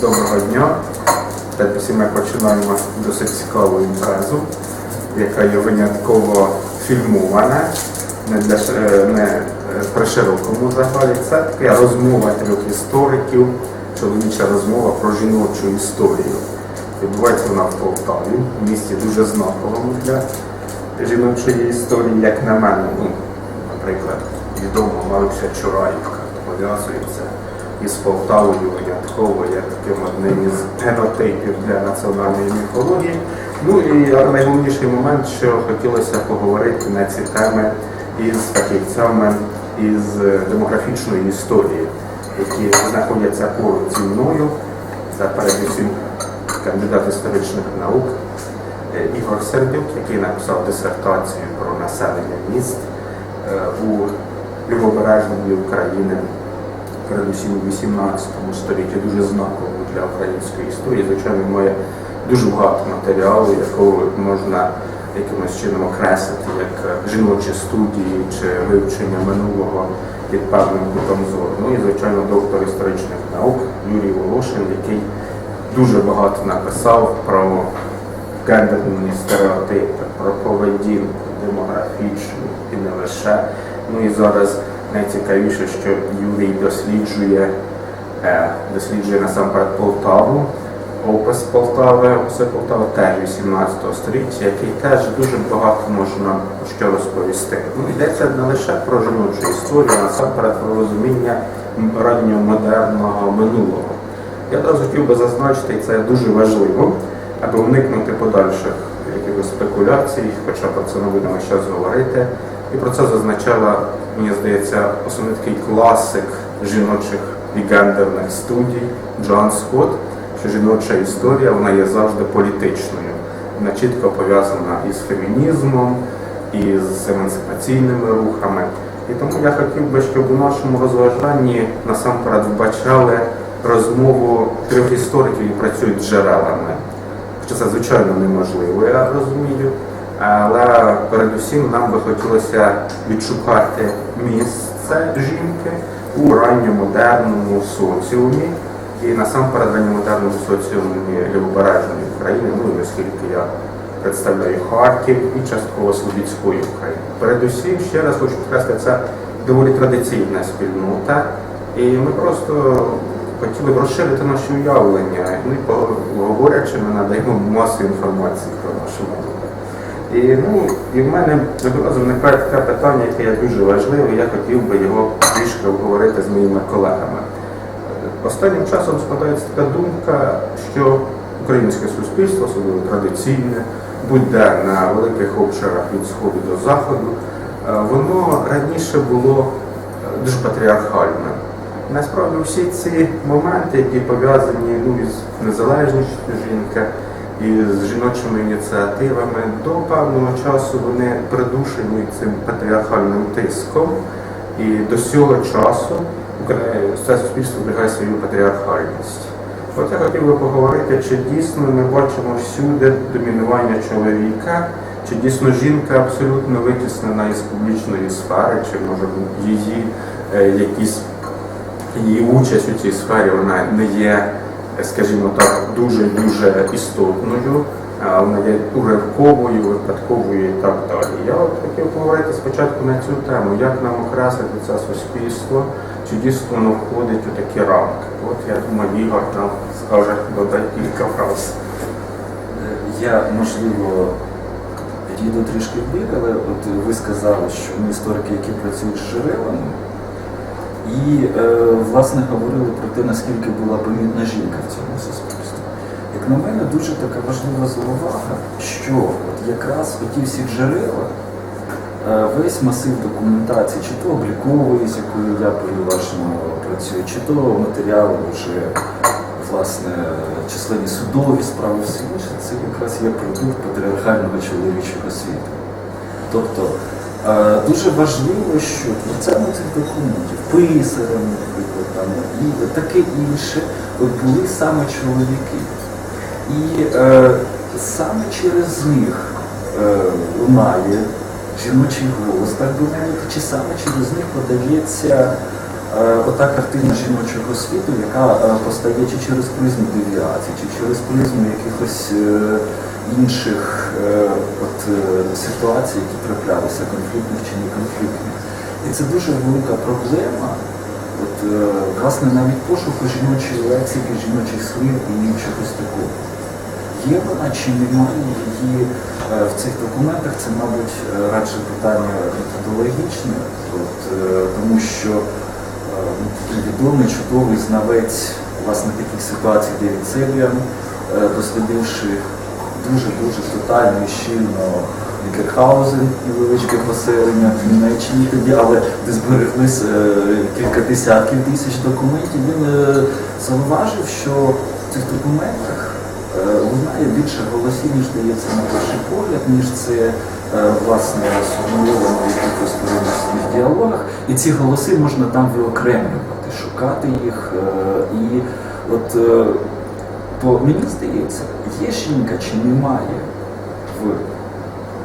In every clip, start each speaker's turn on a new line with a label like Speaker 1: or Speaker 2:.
Speaker 1: Доброго дня. Передусім ми починаємо досить цікаву імпрезу, яка є винятково фільмована, не, для, е, не е, при широкому загалі. Це така розмова трьох істориків, чоловіча розмова про жіночу історію. Відбувається вона в Полтаві, в місті дуже знаковому для жіночої історії, як на мене. Ну, наприклад, відома Малипся Чураївка пов'язується із Полтавою винятково таким одним із генотипів для національної міфології. Ну і найголовніший момент, що хотілося поговорити на ці теми із фахівцями із демографічної історії, які знаходяться поруч зі мною. Це передусім кандидат історичних наук е, Ігор Сердюк, який написав дисертацію про населення міст е, у Лівобережній України, передусім у 18 столітті, дуже знаково для української історії. Звичайно, має дуже багато матеріалу, якого можна якимось чином окреслити як жіночі студії чи вивчення минулого під певним кутом зору. Ну і, звичайно, доктор історичних наук Юрій Волошин, який дуже багато написав про гендерні стереотипи, про поведінку демографічну і не лише. Ну і зараз найцікавіше, що Юрій досліджує, е, досліджує насамперед Полтаву, опис Полтави, описи Полтави теж 18 століття, який теж дуже багато можна що розповісти. Ну, йдеться не лише про жіночу історію, а насамперед про розуміння ранньомодерного минулого. Я одразу хотів би зазначити, і це дуже важливо, аби уникнути подальших якихось спекуляцій, хоча про це не будемо зараз говорити. І про це зазначала, мені здається, основний такий класик жіночих і гендерних студій Джон Скотт, що жіноча історія вона є завжди політичною. Вона чітко пов'язана із фемінізмом, із емансипаційними рухами. І тому я хотів би, щоб у нашому розважанні насамперед вбачали розмову трьох істориків, які працюють з джерелами. Хоча це звичайно неможливо, я розумію. Але передусім нам би хотілося відшукати місце жінки у ранньомодерному соціумі і насамперед ранньомодерному соціумі Лівобережної України, ну і оскільки я представляю Харків і частково Слобідської України. Передусім, ще раз хочу підкреслити, це доволі традиційна спільнота, і ми просто хотіли б розширити наші уявлення. Ми говорячи, ми надаємо масу інформації про нашу мову. І, ну, і в мене одразу виникає таке питання, яке є дуже важливе, я хотів би його трішки обговорити з моїми колегами. Останнім часом складається така думка, що українське суспільство, особливо традиційне, будь-де на великих обширах від сходу до заходу, е, воно раніше було е, дуже патріархальним. Насправді всі ці моменти, які пов'язані ну, із незалежністю жінки і з жіночими ініціативами, до певного часу вони придушені цим патріархальним тиском. І до цього часу це суспільство зберігає свою патріархальність. От я хотів би поговорити, чи дійсно ми бачимо всюди домінування чоловіка, чи дійсно жінка абсолютно витіснена із публічної сфери, чи може її е, якісь її участь у цій сфері вона не є, скажімо так, дуже-дуже істотною, вона є уривковою, випадковою і так далі. Я от хотів поговорити спочатку на цю тему, як нам окреслити це суспільство, чи дійсно воно входить у такі рамки. От я думаю, Ігор нам скаже додати кілька фраз.
Speaker 2: Я, можливо, підійду трішки в але от ви сказали, що ми історики, які працюють з джерелами, і, е, власне, говорили про те, наскільки була помітна жінка в цьому суспільстві. Як на мене, дуже така важлива заувага, що от якраз оті всі джерела, е, весь масив документації, чи то облікової, з якою я переважно працюю, чи то матеріали вже власне численні судові справи, все інше, це якраз є продукт патріархального чоловічого світу. Тобто дуже важливо, що творцями цих документів, писарями, наприклад, там, і таке інше, були саме чоловіки. І е, саме через них е, жіночий голос, так би мовити, чи саме через них подається е, ота картина жіночого світу, яка е, постає чи через призму девіації, чи через призму якихось е, інших е, от, е, ситуацій, які траплялися, конфліктних чи не конфліктних. І це дуже велика проблема. От, е, власне, навіть пошуку жіночої лексики, жіночих слів і чогось такого. Є вона чи немає її е, в цих документах, це, мабуть, е, радше питання методологічне, от, е, тому що е, відомий чудовий знавець власне таких ситуацій Девід Себіан, е, дослідивши дуже-дуже детально і щільно Вікерхаузен, невеличке поселення в Німеччині тоді, але де збереглись е, кілька десятків тисяч документів, він е, зауважив, що в цих документах е, лунає більше голосів, ніж дається на перший погляд, ніж це е, власне сформульовано в якихось переносних діалогах. І ці голоси можна там виокремлювати, шукати їх. е, І от е, то мені здається, є жінка чи немає в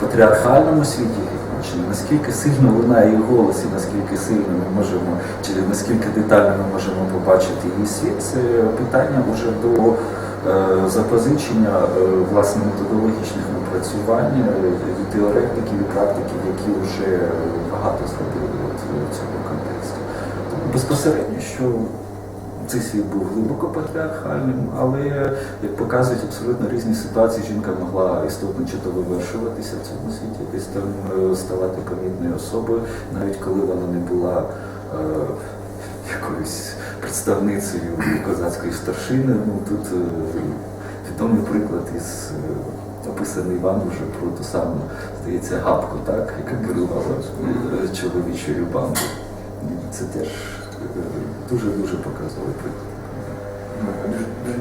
Speaker 2: патріархальному світі Гетьманщини, наскільки сильно лунає її голос і наскільки сильно ми можемо, чи наскільки детально ми можемо побачити її світ, це питання вже до е, запозичення е, власне методологічних напрацювань е, і теоретиків і практиків, які вже багато зробили в цьому контексті. Безпосередньо, що цей світ був глибоко патріархальним, але, як показують абсолютно різні ситуації, жінка могла істотно чи то вивершуватися в цьому світі, десь там е, ставати помітною особою, навіть коли вона не була е, якоюсь представницею козацької старшини. Ну, тут е, відомий приклад із е, описаний вам вже про ту саму, здається, гапку, так, яка керувала е, чоловічою бандою. Це теж дуже-дуже показовий приклад.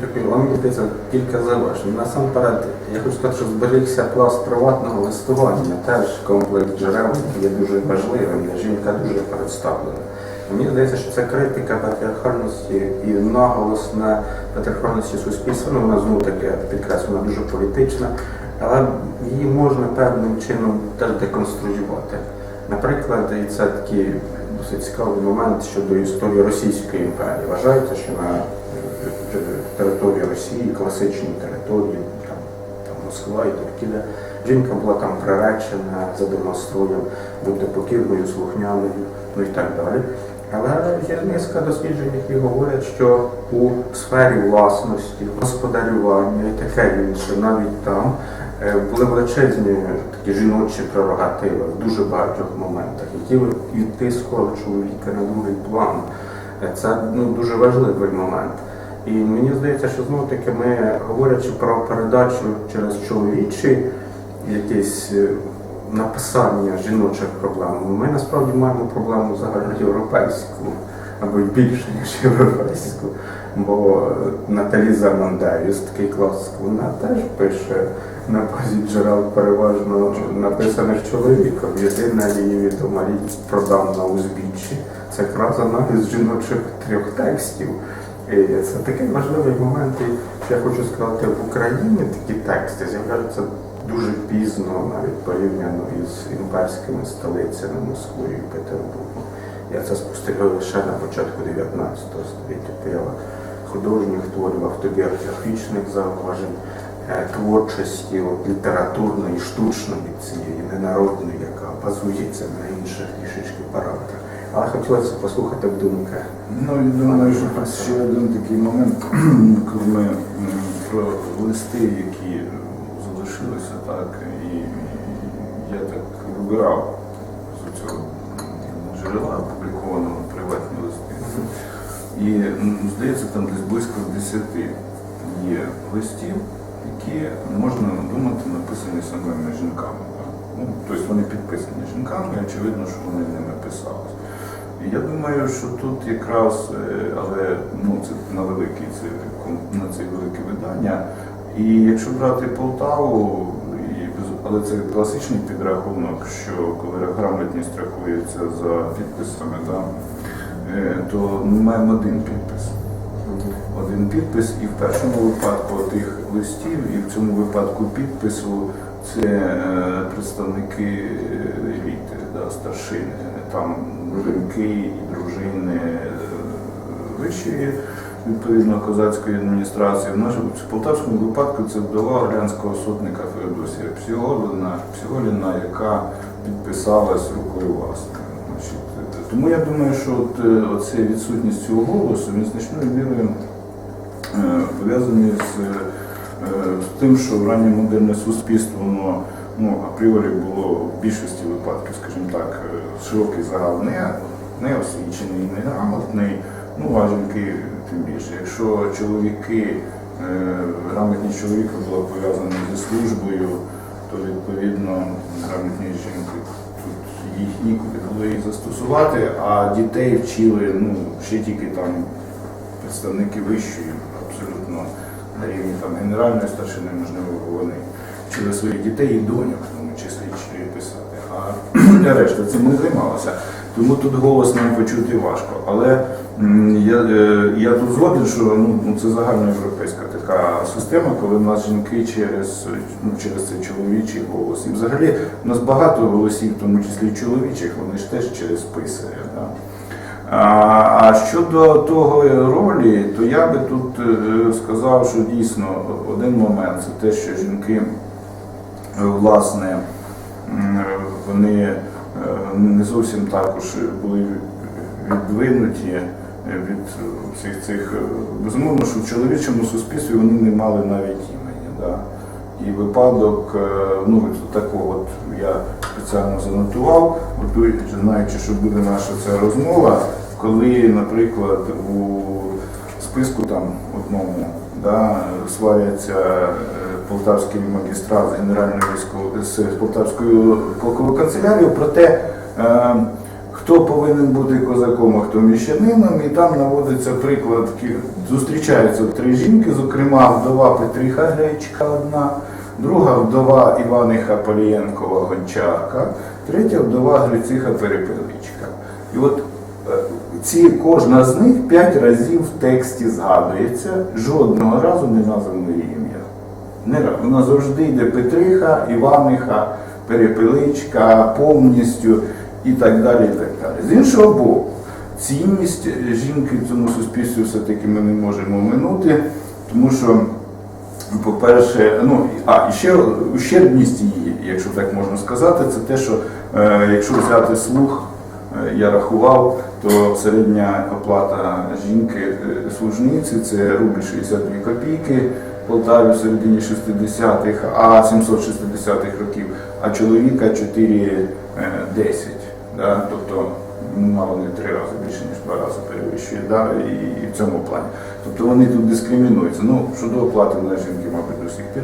Speaker 1: Дякую. Вам здається кілька зауважень. Насамперед, я хочу сказати, що зберігся пласт приватного листування, теж комплекс джерел, є дуже важливим, жінка дуже представлена. Мені здається, що це критика патріархальності і наголос на патріархальності суспільства. Ну, вона знову таки підкреслю, вона дуже політична, але її можна певним чином теж деконструювати. Наприклад, і це такий досить цікавий момент щодо історії Російської імперії. Вважається, що на е, е, території Росії, класичній території, там, там Москва і Туркія, жінка була там приречена за домостроєм, бути покірною, слухняною, ну і так далі. Але є низка досліджень, які говорять, що у сфері власності, господарювання і таке інше, навіть там були величезні такі жіночі прерогативи в дуже багатьох моментах, які відтискували чоловіка на другий план. Е, Це ну, дуже важливий момент. І мені здається, що знову таки ми, говорячи про передачу через чоловічі якісь е, написання жіночих проблем, ми насправді маємо проблему загальноєвропейську або й більше, ніж європейську. Бо е, Наталі Замандеюс, такий класик, вона теж пише на базі джерел переважно написаних чоловіком. Єдина її відома річ продав на узбіччі. Це якраз аналіз жіночих трьох текстів. І це такий важливий момент, і я хочу сказати, в Україні такі тексти з'являються дуже пізно, навіть порівняно із імперськими столицями Москвою і Петербургом. Я це спостерігав лише на початку 19 століття. Поява художніх творів, автобіографічних зауважень, творчості от, літературної, штучної цієї ненародної, яка базується на інших трішечки параметрах. Але хотілося послухати думки.
Speaker 3: Ну, я думаю, що ще один такий момент, коли ми про листи, які залишилися, так, і я так вибирав з цього джерела опублікованого приватні листи. І здається, там десь близько 10 є листів, які можна думати написані самими жінками. Ну, тобто вони підписані жінками, і очевидно, що вони ними писалися. І Я думаю, що тут якраз, е, але ну, це на великий це, на це велике видання. І якщо брати Полтаву, і, але це класичний підрахунок, що коли грамотність рахується за підписами, да, е, то ми маємо один підпис. Один підпис, і в першому випадку тих листів, цьому випадку підпису це е, представники е, еліти, да, старшини. Там жінки і дружини вищої відповідно козацької адміністрації. В нашому в Полтавському випадку це вдова орлянського сотника Феодосія Псіголіна, Псіголіна, яка підписалась рукою власною. Е, тому я думаю, що от, е, відсутність цього голосу він значною мірою е, пов'язаний з, е, з тим, що раннє модерне суспільство воно ну, апріорі було в більшості випадків, скажімо так, е, широкий загал не, не освічений, неграмотний, ну а жінки тим більше. Якщо чоловіки, е, грамотність чоловіка була пов'язана зі службою, то відповідно грамотні жінки тут їх нікуди було їх застосувати, а дітей вчили ну, ще тільки там представники вищої, на рівні там, генеральної старшини, можливо, вони вчили своїх дітей і доньок, в тому числі вчили писати. А решта цим не займалася. Тому тут голос нам почути важко. Але я, е, я тут згоден, що ну, ну, це загальноєвропейська така система, коли в нас жінки через, ну, через цей чоловічий голос. І взагалі у нас багато голосів, в тому числі чоловічих, вони ж теж через писаря. Да? А, щодо того ролі, то я би тут е, сказав, що дійсно один момент це те, що жінки, е, власне, вони е, не зовсім також були віддвинуті е, від всіх цих. Безумовно, що в чоловічому суспільстві вони не мали навіть імені. Да? І випадок, ну такого от я спеціально занотував, знаючи, що буде наша ця розмова, коли, наприклад, у списку там одному да, сваряться е, полтавський магістрат з генеральною військовою з полтавською полковою канцелярією про те, е, хто повинен бути козаком, а хто міщанином, і там наводиться приклад, зустрічаються три жінки, зокрема вдова Петріха Гречка одна, друга вдова Іваниха Полієнкова Гончарка, третя вдова Грициха Перепеличка. І от ці, кожна з них п'ять разів в тексті згадується, жодного разу не названо її ім'я. Вона завжди йде Петриха, Іваниха, Перепеличка, повністю і так далі. і так далі. З іншого боку, цінність жінки в цьому суспільстві все-таки ми не можемо минути, тому що, по-перше, ну, а, і ще ущербність її, якщо так можна сказати, це те, що е, якщо взяти слух, я рахував, то середня оплата жінки е, служниці це рубль 62 копійки Полтаві в середині 60-х, а 760-х років, а чоловіка 4,10. Да? Тобто ну, мало не три рази більше, ніж два рази перевищує, да? і, і в цьому плані. Тобто вони тут дискримінуються. Ну, щодо оплати на жінки, мабуть, до сих пір.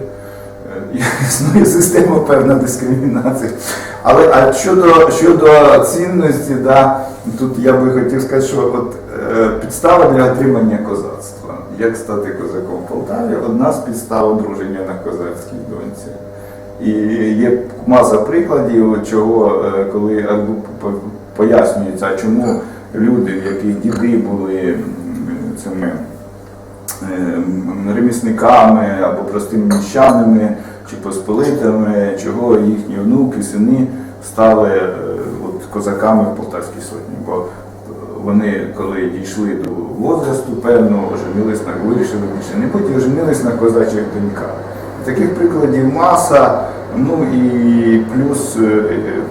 Speaker 3: Існує система певна дискримінації. Але а щодо, щодо цінності, да, тут я би хотів сказати, що от, е, підстава для отримання козацтва, як стати козаком в Полтаві, одна з підстав одруження на козацькій доньці. І є маса прикладів, чого, е, коли пояснюється, чому люди, в яких діди були цими е, ремісниками або простими міщанами чи посполитами, чого їхні внуки, сини стали е, от, козаками в Полтавській сотні. Бо вони, коли дійшли до возрасту певного, оженились на вирішили більше не бути, оженились на козачих доньках. Таких прикладів маса. Ну і плюс е, е,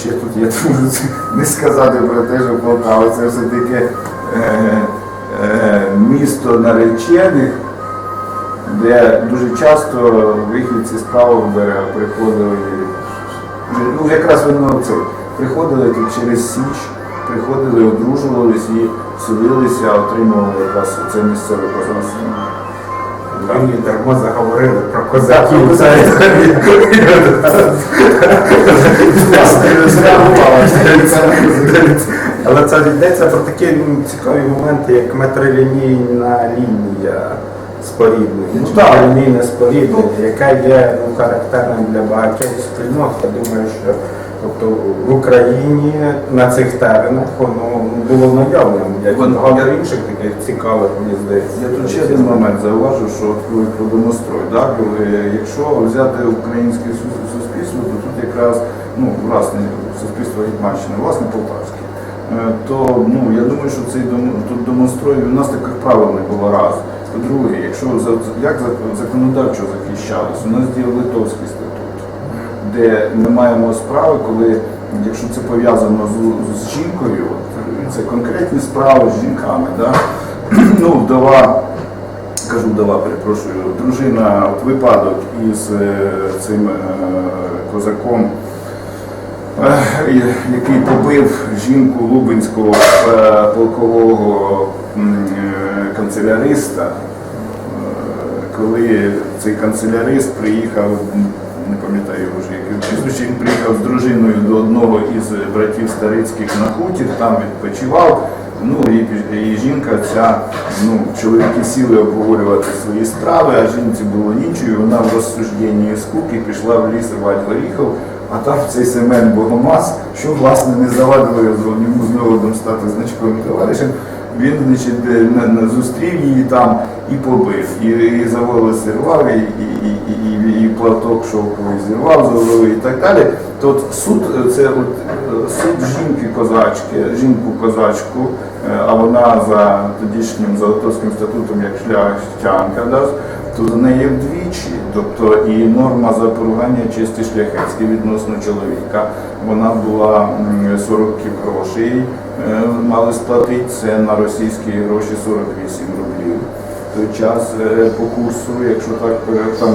Speaker 3: ще тут я можу не сказати про те, що Полтава це все-таки е, е, місто наречених, де дуже часто вихідці з правого приходили, ну якраз воно це, приходили тут через Січ, приходили, одружувались і селилися, отримували якраз це місцеве козацтво.
Speaker 1: Мені дармо заговорили про козаків. Але це йдеться про такі ну, цікаві моменти, як метролінійна лінія споріднення,
Speaker 3: Ну, так.
Speaker 1: метролінійне споріднення, яка є ну, характерним для багатьох спільнот. Я думаю, що тобто, в Україні на цих теренах воно ну, було наявним, як і
Speaker 3: Воно-
Speaker 1: багато інших таких цікавих, мені здається.
Speaker 3: Я тут ще один момент зауважу, що про домострой, да, якщо взяти українське су- суспільство, то тут якраз ну, власне суспільство Гетьманщини, власне Полтавське. е, то ну, я думаю, що цей дем- тут демонструє, у нас таких правил не було раз. По-друге, якщо як законодавчо захищалось, у нас діє Литовський статут, де ми маємо справи, коли, якщо це пов'язано з, з жінкою, це конкретні справи з жінками. Да? ну, вдова, кажу вдова, перепрошую, дружина, от випадок із е, цим е, козаком. Е, який побив жінку лубенського полкового канцеляриста, Е, коли цей канцелярист приїхав, не пам'ятаю його вже він приїхав з дружиною до одного із братів Старицьких на хутір, там відпочивав. Ну і, і жінка ця, ну, чоловіки сіли обговорювати свої справи, а жінці було нічого, вона в розсужденні скуки пішла в ліс рвати горіхов, а там цей Семен Богомаз, що власне не завадило йому з народом стати значковим товаришем, він значить, е, зустрів її там і побив. І, і за зірвав, і, і, і, і, і платок шовковий зірвав з і так далі. То суд е, це от, е, суд жінки козачки, жінку козачку, е, а вона за тодішнім Золотовським статутом як шляхтянка, да, то за неї вдвічі. Тобто і норма за поругання чисті шляхетські відносно чоловіка. Вона була м, 40 грошей, е, мали сплатити це на російські гроші 48 рублів. Той час е, по курсу, якщо так е, там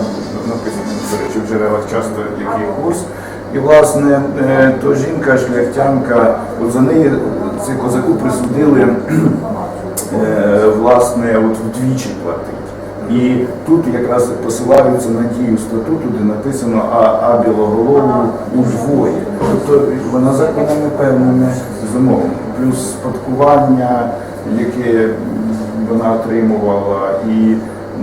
Speaker 3: написано, в джерелах часто який курс. І власне то жінка, шляхтянка, от за неї це козаку присудили власне от вдвічі платить. І тут якраз посилаються на дію статуту, де написано а, а білоголову удвоє. Тобто вона законами певними зумовлена. Плюс спадкування, яке вона отримувала, і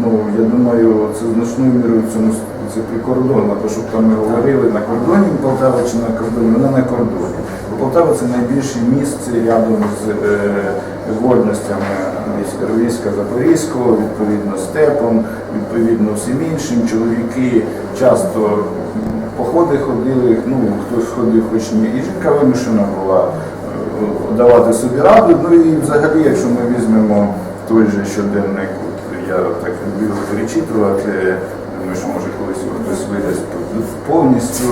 Speaker 3: ну я думаю, це значною мірою цьому це прикордонно, бо щоб там ми говорили на кордоні Полтава чи на кордоні, вона на кордоні. Полтава це найбільше місце рядом з е, вольностями війська, війська Запорізького, відповідно степом, відповідно всім іншим. Чоловіки часто походи ходили, ну хтось ходив хоч ні, і жінка вимушена була е, давати собі раду. Ну і взагалі, якщо ми візьмемо той же щоденник, я так люблю перечитувати, думаю, що може колись хтось видасть повністю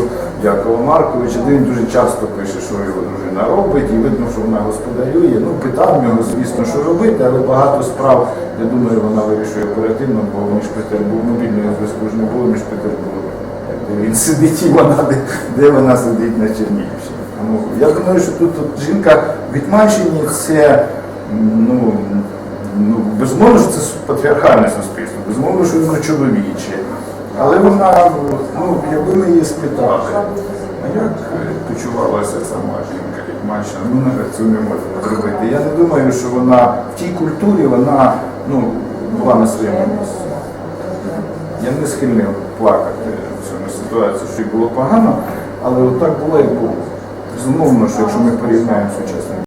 Speaker 3: Якова Марковича, де він дуже часто пише, що його дружина робить, і видно, що вона господарює. Ну, питав нього, звісно, що робити, але багато справ, я думаю, вона вирішує оперативно, бо між Петербургом мобільного зв'язку ж не було між Петербургом. Де він сидить і вона, де, де вона сидить на Чернігівщині. Я думаю, що тут, тут жінка в Відьманщині це ну, ну, безумовно, що це патріархальне суспільство, безумовно, що воно чоловіче. Але вона, ну, якби ми її спитали, а як е, почувалася сама жінка Відьманщина, ну, на цю не можна зробити. Я не думаю, що вона в тій культурі вона ну, була на своєму місці. Я не схильний плакати в цьому ситуації, що й було погано, але от так було, як було. Безумовно, що якщо ми порівняємо сучасне